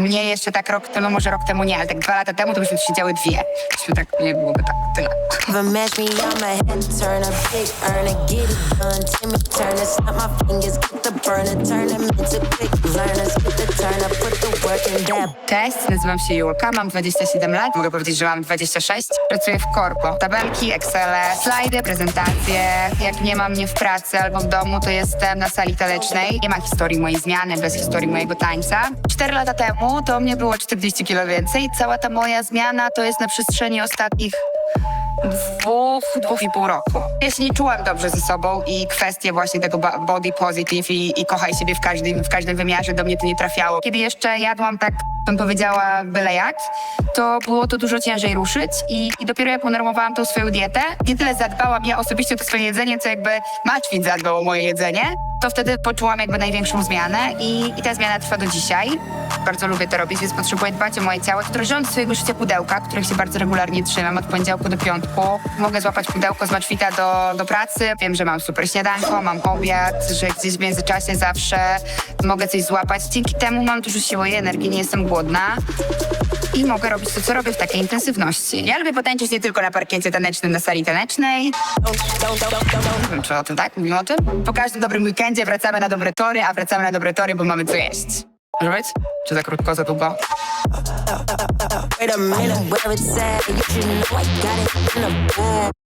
Mnie jeszcze tak rok temu, może rok temu nie, ale tak dwa lata temu to byśmy siedziały dwie. Byśmy tak, nie byłoby tak, tyle. Never match me, I'm a head turner, big earner, get it done. Timmy Turner, snap my fingers, get the burner, turn them into quick learners, get the turner, put the work in that Cześć, nazywam się Julka, mam 27 lat, mogę powiedzieć, że mam 26. Pracuję w korpo. Tabelki, Excele, slajdy, prezentacje. Jak nie ma mnie w pracy albo w domu, to jestem na sali tanecznej. Nie ma historii mojej zmiany, bez historii mojego tańca. 4 lata temu to mnie było 40 kilo więcej. Cała ta moja zmiana to jest na przestrzeni ostatnich dwóch, dwóch i pół roku. Ja się nie czułam dobrze ze sobą i kwestie właśnie tego body positive i, i kochaj siebie w każdym, w każdym wymiarze do mnie to nie trafiało. Kiedy jeszcze jadłam tak, bym powiedziała, byle jak, to było to dużo ciężej ruszyć i, i dopiero jak unormowałam tą swoją dietę, nie tyle zadbałam ja osobiście o to swoje jedzenie, co jakby Maćwit zadbał o moje jedzenie, to wtedy poczułam jakby największą zmianę i, i ta zmiana trwa do dzisiaj. Bardzo lubię to robić, więc potrzebuję dbać o moje ciało, które rząd swojego życia pudełka, których się bardzo regularnie trzymam od poniedziałku do piątku. Mogę złapać pudełko z Maczwita do, do pracy. Wiem, że mam super śniadanko, mam obiad, że gdzieś w międzyczasie zawsze mogę coś złapać. Dzięki temu mam dużo siły i energii, nie jestem głodna i mogę robić to, co robię w takiej intensywności. Ja lubię potańczyć nie tylko na parkiecie tanecznym, na sali tanecznej. Nie wiem, czy o tym tak? Mówimy o tym? Po każdym dobrym weekendzie wracamy na dobre tory, a wracamy na dobre tory, bo mamy co jeść. Może być? Czy za krótko, za długo? Wait.